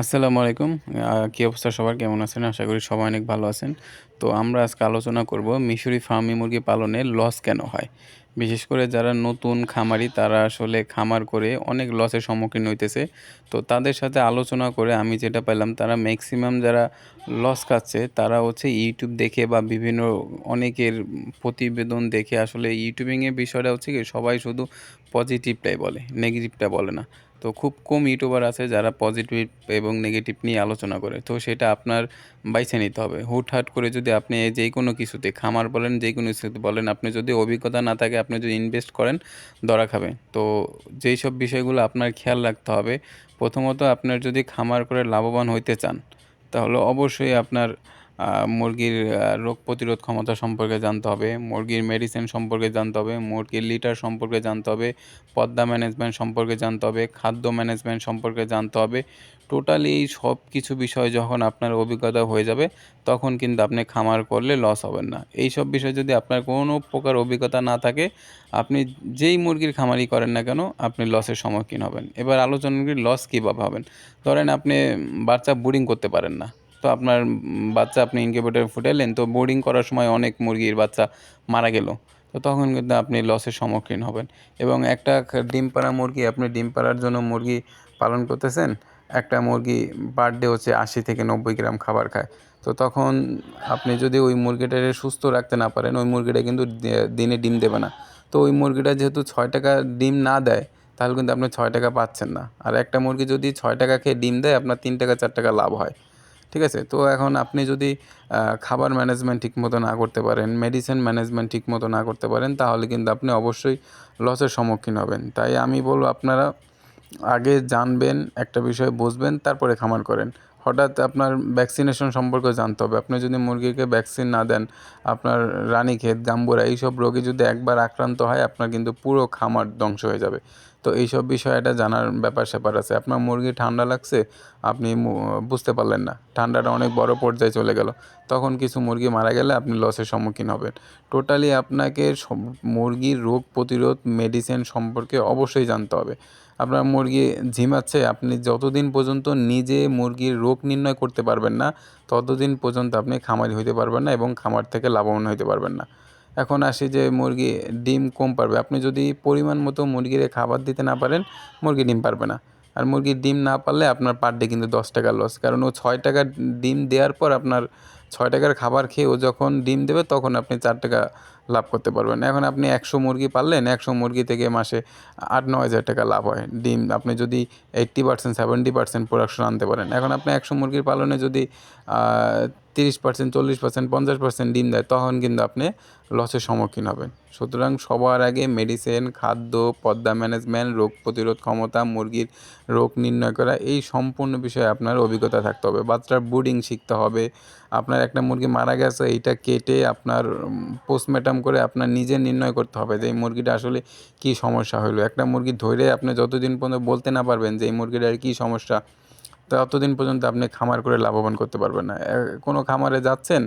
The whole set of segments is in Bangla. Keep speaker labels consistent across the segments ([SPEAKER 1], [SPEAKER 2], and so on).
[SPEAKER 1] আসসালামু আলাইকুম। কী অবস্থা সবার? কেমন আছেন? আশা করি সবাই অনেক ভালো আছেন। তো আমরা আজকে আলোচনা করব মিশরি ফার্মি মুরগি পালনে লস কেন হয়? বিশেষ করে যারা নতুন খামারি, তারা আসলে খামার করে অনেক লসের সম্মুখীন হইতেছে। তো তাদের সাথে আলোচনা করে আমি যেটা পেলাম তারা ম্যাক্সিমাম যারা লস খাচ্ছে, তারা হচ্ছে ইউটিউব দেখে বা বিভিন্ন অনেকের প্রতিবেদন দেখে আসলে ইউটিউবিংয়ের বিষয়টা হচ্ছে কি, সবাই শুধু পজিটিভটাই বলে নেগেটিভটা বলে না। তো খুব কম ইউটিউবার আছে যারা পজিটিভ এবং নেগেটিভ নিয়ে আলোচনা করে। তো সেটা আপনার বাইছে নিতে হবে। হুটহাট করে যদি আপনি যে কোনো কিছুতে, খামার বলেন, যে কোনো কিছুতে বলেন, আপনি যদি অভিজ্ঞতা না থাকে, আপনি যদি ইনভেস্ট করেন, ধরা খাবে। তো যেই সব বিষয়গুলো আপনার খেয়াল রাখতে হবে, প্রথমত আপনার যদি খামার করে লাভবান হইতে চান, তাহলে অবশ্যই আপনার মুরগির রোগ প্রতিরোধ ক্ষমতা সম্পর্কে জানতে হবে, মুরগির মেডিসিন সম্পর্কে জানতে হবে, মুরগির লিটার সম্পর্কে জানতে হবে, পদ্মা ম্যানেজমেন্ট সম্পর্কে জানতে হবে, খাদ্য ম্যানেজমেন্ট সম্পর্কে জানতে হবে। টোটালি এই সব কিছু বিষয় যখন আপনার অভিজ্ঞতা হয়ে যাবে, তখন কিন্তু আপনি খামার করলে লস হবেন না। এই সব বিষয় যদি আপনার কোনো প্রকার অভিজ্ঞতা না থাকে, আপনি যেই মুরগির খামারই করেন না কেন, আপনি লসের সম্মুখীন হবেন। এবার আলোচনা লস কীভাবে হবেন? ধরেন আপনি বাচ্চা বোর্ডিং করতে পারেন না। তো আপনার বাচ্চা আপনি ইনকিউবেটর ফুটালেন তো বোর্ডিং করার সময় অনেক মুরগির বাচ্চা মারা গেল। তো তখন কিন্তু আপনি লসের সম্মুখীন হবেন। এবং একটা ডিম পাড়া মুরগি, আপনি ডিম পাড়ার জন্য মুরগি পালন করতেছেন, একটা মুরগি পার ডে হচ্ছে আশি থেকে নব্বই গ্রাম খাবার খায়। তো তখন আপনি যদি ওই মুরগিটাকে সুস্থ রাখতে না পারেন, ওই মুরগিটা কিন্তু দিনে ডিম দেবে না। তো ওই মুরগিটা যেহেতু ছয় টাকা ডিম না দেয়, তাহলে কিন্তু আপনি ছয় টাকা পাচ্ছেন না। আর একটা মুরগি যদি ছয় টাকা খেয়ে ডিম দেয়, আপনার তিন টাকা, চার টাকা লাভ হয়। ঠিক আছে? তো এখন আপনি যদি খাবার ম্যানেজমেন্ট ঠিকমতো না করতে পারেন মেডিসিন ম্যানেজমেন্ট ঠিকমতো না করতে পারেন, তাহলে কিন্তু আপনি অবশ্যই লসের সম্মুখীন হবেন। তাই আমি বলব আপনারা আগে জানবেন, একটা বিষয় বুঝবেন, তারপরে খামার করেন। হঠাৎ আপনার ভ্যাকসিনেশন সম্পর্কে জানতে হবে। আপনি যদি মুরগিকে ভ্যাকসিন না দেন, আপনার রানীক্ষেত গাম্বুরা, এইসব রোগে যদি একবার আক্রান্ত হয়, আপনার কিন্তু পুরো খামার ধ্বংস হয়ে যাবে। তো এইসব বিষয়টা জানার ব্যাপার স্যাপার আছে। আপনার মুরগি ঠান্ডা লাগছে, আপনি বুঝতে পারলেন না। ঠান্ডাটা অনেক বড় পর্যায়ে চলে গেল। তখন কিছু মুরগি মারা গেলে আপনি লসের সম্মুখীন হবেন। টোটালি আপনাকে সব- মুরগির রোগ প্রতিরোধ মেডিসিন সম্পর্কে অবশ্যই জানতে হবে। আপনার মুরগি ঝিমাচ্ছে, আপনি যতদিন পর্যন্ত নিজে মুরগির রোগ নির্ণয় করতে পারবেন না, ততদিন পর্যন্ত আপনি খামারি হইতে পারবেন না এবং খামার থেকে লাভবান হইতে পারবেন না। এখন আসি যে মুরগি ডিম কম পারবে। আপনি যদি পরিমাণ মতো মুরগিরে খাবার দিতে না পারেন, মুরগি ডিম পারবে না। আর মুরগির ডিম না পারলে আপনার পার ডে কিন্তু দশ টাকা লস কারণ ও ছয় টাকা ডিম দেওয়ার পর আপনার ছয় টাকার খাবার খেয়ে ও যখন ডিম দেবে, তখন আপনি চার টাকা লাভ করতে পারবেন। এখন আপনি একশো মুরগি পারলেন একশো মুরগি থেকে মাসে আট নয় হাজার টাকা লাভ হয়। ডিম আপনি যদি eighty percent seventy percent production আনতে পারেন। এখন আপনি একশো মুরগির পালনে যদি তিরিশ পার্সেন্ট চল্লিশ পার্সেন্ট পঞ্চাশ পার্সেন্ট ডিম দেয়, তখন কিন্তু আপনি লসের সম্মুখীন হবেন। সুতরাং সবার আগে মেডিসিন খাদ্য, পদ্মা ম্যানেজমেন্ট রোগ প্রতিরোধ ক্ষমতা, মুরগির রোগ নির্ণয় করা, এই সম্পূর্ণ বিষয়ে আপনার অভিজ্ঞতা থাকতে হবে। বাচ্চার বুডিং শিখতে হবে। আপনার একটা মুরগি মারা গেছে, এইটা কেটে আপনার পোস্টমর্টম করে আপনার নিজে নির্ণয় করতে হবে যে এই মুরগিটা আসলে কী সমস্যা হলো একটা মুরগি ধরে আপনি যতদিন পর্যন্ত বলতে না পারবেন যে এই মুরগিটার কী সমস্যা, ততদিন পর্যন্ত আপনি খামার করে লাভবান করতে পারবেন না। কোনো খামারে যাচ্ছেন,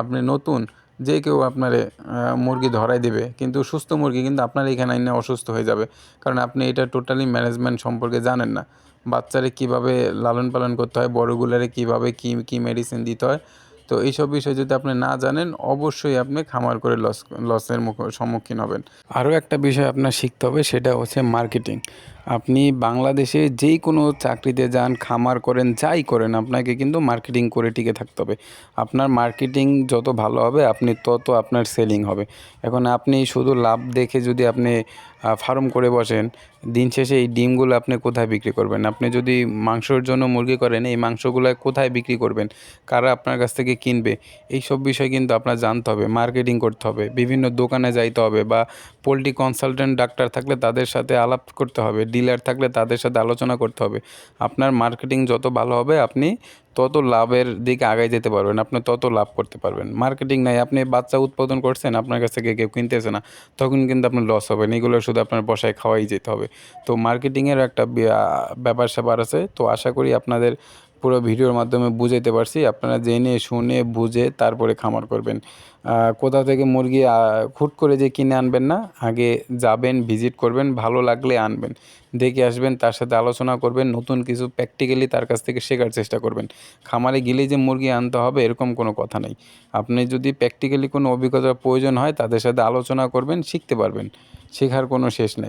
[SPEAKER 1] আপনি নতুন, যে কেউ আপনার মুরগি ধরাই দেবে, কিন্তু সুস্থ মুরগি কিন্তু আপনার এখানে আইনে অসুস্থ হয়ে যাবে। কারণ আপনি এটা টোটালি ম্যানেজমেন্ট সম্পর্কে জানেন না। বাচ্চারে কীভাবে লালন পালন করতে হয়, বড়গুলারে কীভাবে কী কী মেডিসিন দিতে হয় তো এইসব বিষয় যদি আপনি না জানেন, অবশ্যই আপনি খামার করে লস লসের মুখ, সম্মুখীন হবেন। আরও একটা বিষয় আপনার শিখতে হবে, সেটা হচ্ছে মার্কেটিং আপনি বাংলাদেশে যেই কোনো চাকরিতে যান, খামার করেন, যাই করেন, আপনাকে কিন্তু মার্কেটিং করে টিকে থাকতে হবে। আপনার মার্কেটিং যত ভালো হবে, আপনি তত আপনার সেলিং হবে। এখন আপনি শুধু লাভ দেখে যদি আপনি ফার্ম করে বসেন, দিন শেষে এই ডিমগুলো আপনি কোথায় বিক্রি করবেন? আপনি যদি মাংসর জন্য মুরগি করেন, এই মাংসগুলো কোথায় বিক্রি করবেন? কারা আপনার কাছ থেকে কিনবে? এই সব বিষয় কিন্তু আপনার জানতে হবে মার্কেটিং করতে হবে, বিভিন্ন দোকানে যাইতে হবে বা পোলট্রি কনসালটেন্ট ডাক্তার থাকলে তাদের সাথে আলাপ করতে হবে ডিলার থাকলে তাদের সাথে আলোচনা করতে হবে। আপনার মার্কেটিং যত ভালো হবে, আপনি তত লাভের দিকে আগায় যেতে পারবেন, আপনি তত লাভ করতে পারবেন। মার্কেটিং নাই, আপনি বাচ্চা উৎপাদন করছেন, আপনার কাছ থেকে কেউ কিনতেছে না, তখন কিন্তু আপনার লস হবে না, এগুলো শুধু আপনার বসায় খাওয়াই যেতে হবে। তো মার্কেটিংয়ের একটা ব্যাপার স্যাপার আছে, তো আশা করি আপনাদের পুরো ভিডিওর মাধ্যমে বুঝাইতে পারছি। আপনারা জেনে, শুনে, বুঝে তারপরে খামার করবেন। কোথাও থেকে মুরগি হুট করে যে কিনে আনবেন না, আগে যাবেন, ভিজিট করবেন, ভালো লাগলে আনবেন। দেখে আসবেন, তার সাথে আলোচনা করবেন, নতুন কিছু প্র্যাকটিক্যালি তার কাছ থেকে শেখার চেষ্টা করবেন। খামারে গেলেই যে মুরগি আনতে হবে, এরকম কোনো কথা নেই। আপনি যদি প্র্যাকটিক্যালি কোনো অভিজ্ঞতার প্রয়োজন হয়, তাদের সাথে আলোচনা করবেন, শিখতে পারবেন। শেখার কোনো শেষ নাই।